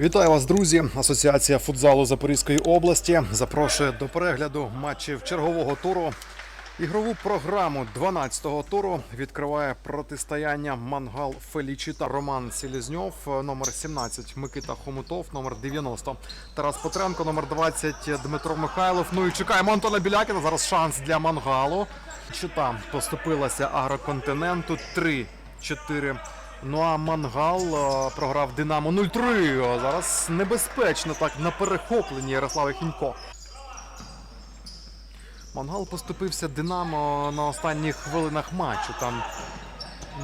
Вітаю вас, друзі! Асоціація футзалу Запорізької області запрошує до перегляду матчів чергового туру. Ігрову програму 12-го туру відкриває протистояння Мангал Фелічіта Роман Селізньов, номер 17 Микита Хомутов, номер 90 Тарас Петренко, номер 20 Дмитро Михайлов. Ну і чекаємо Антона Білякіна. Зараз шанс для Мангалу. Чита поступилася агроконтиненту 3-4. Ну а Мангал е, програв Динамо 0-3. О, Зараз небезпечно так на перехопленні Ярослава Хінько. Мангал поступився Динамо на останніх хвилинах матчу. Там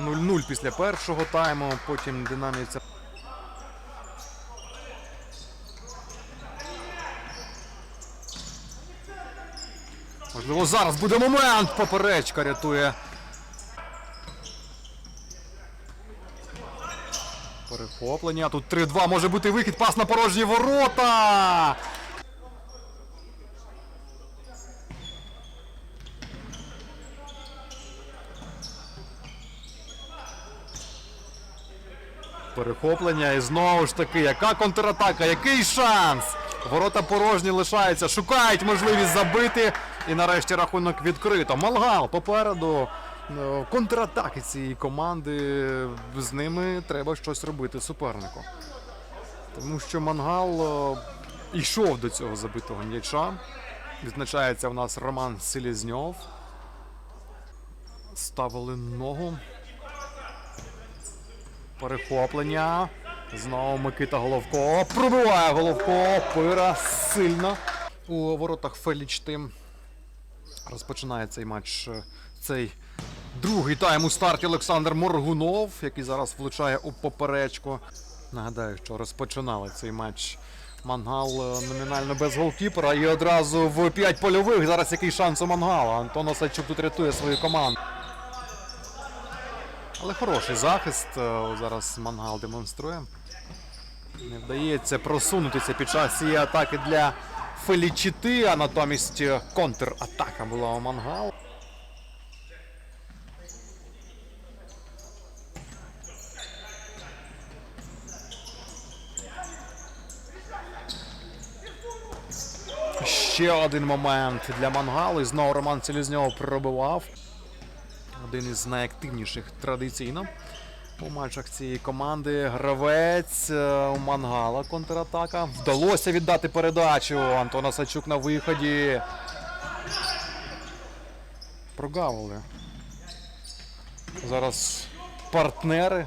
0-0 після першого тайму, потім динамівця. Можливо, зараз буде момент. Поперечка рятує. Перехоплення. Тут 3-2 може бути вихід. Пас на порожні ворота. Перехоплення і знову ж таки, яка контратака, який шанс! Ворота порожні лишаються, шукають можливість забити. І нарешті рахунок відкрито. Малгал попереду. Е, Контратаки цієї команди. З ними треба щось робити супернику. Тому що Мангал е, йшов до цього забитого м'яча. Відзначається в нас Роман Селізньов. Ставили ногу. Перехоплення. Знову Микита Головко. Пробиває Головко. Пира сильно. У воротах Феліч Тим. Розпочинає цей матч. е, Цей другий тайм у старті Олександр Моргунов, який зараз влучає у поперечку. Нагадаю, що розпочинали цей матч. Мангал е, номінально без голкіпера і одразу в 5 польових. Зараз який шанс у Мангала. Антон Осадчук тут рятує свою команду. Але хороший захист е, зараз Мангал демонструє. Не вдається просунутися під час цієї атаки для Фелічіти, а натомість е, контратака була у Мангал. Ще один момент для Мангалу. І знову Роман Селізньов пробивав. Один із найактивніших традиційно у матчах цієї команди. Гравець е, у Мангала контратака. Вдалося віддати передачу. Антона Сачук на виході. Прогавили. Зараз партнери.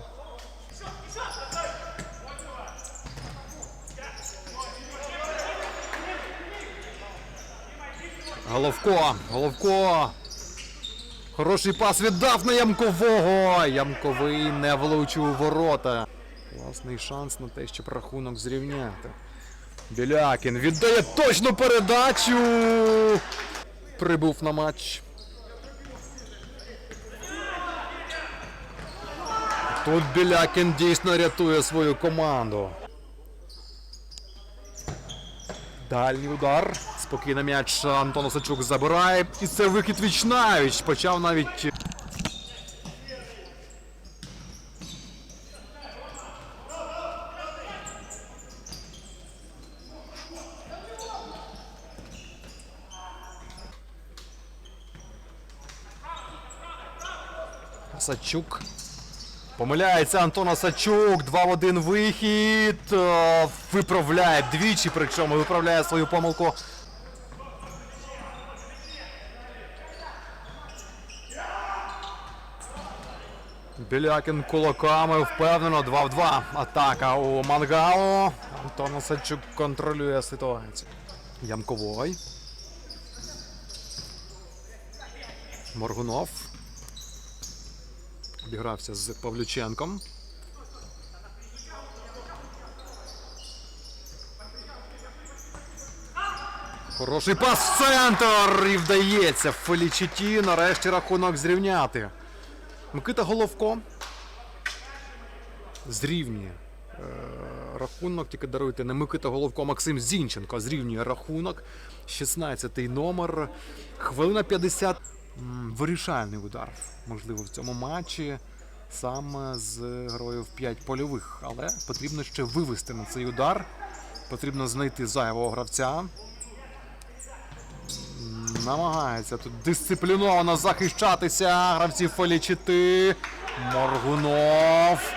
Головко, Головко. Хороший пас віддав на Ямкового. Ямковий не влучив у ворота. Класний шанс на те, щоб рахунок зрівняти. Білякін віддає точну передачу. Прибув на матч. Тут Білякін дійсно рятує свою команду. Дальній удар. Спокійно м'яч Антон Осадчук забирає. І це вихід Вічнавіч. Почав навіть. Осадчук. Помиляється Антон Осадчук. 2 в 1 вихід. Е, Виправляє двічі, причому виправляє свою помилку. Білякін кулаками впевнено 2 в 2. Атака у Мангалу. Антон Осадчук контролює ситуацію. Ямковой. Моргунов. Обігрався з Павлюченком. Хороший пас в центр! І вдається Фелічіті нарешті рахунок зрівняти. Микита Головко зрівнює е, рахунок, тільки даруйте не Микита Головко, а Максим Зінченко зрівнює рахунок. 16-й номер. Хвилина 50. Вирішальний удар, можливо, в цьому матчі. саме з грою в 5 польових. Але потрібно ще вивести на цей удар. Потрібно знайти зайвого гравця. Намагається тут дисципліновано захищатися. Гравці Фелічити. Моргунов.